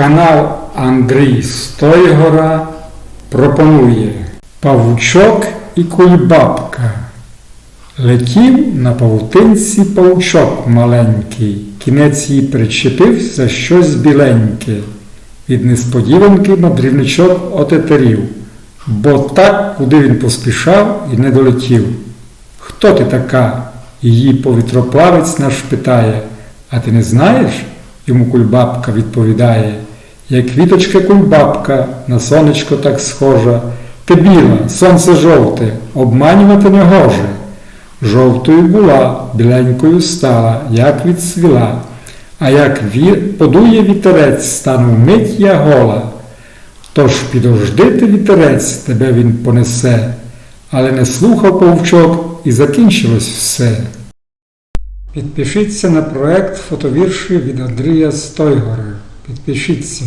Канал Андрій Стойгора пропонує Павучок і кульбабка. Летів на павутинці павучок маленький, кінець її причепив за щось біленьке. Від несподіванки мандрівничок отетерів, бо так, куди він поспішав і не долетів. Хто ти така? Її повітроплавець наш питає. А ти не знаєш? Йому кульбабка відповідає. Як квіточка кульбабка, на сонечко так схожа. Ти біла, сонце жовте, обманювати не гоже. Жовтою була, біленькою стала, як відсвіла. А як ві... подує вітерець, стану мить я гола. Тож підожди ти вітерець, тебе він понесе. Але не слухав повчок і закінчилось все. Підпишіться на проект фотовірші від Андрія Стойгора. Підпишіться.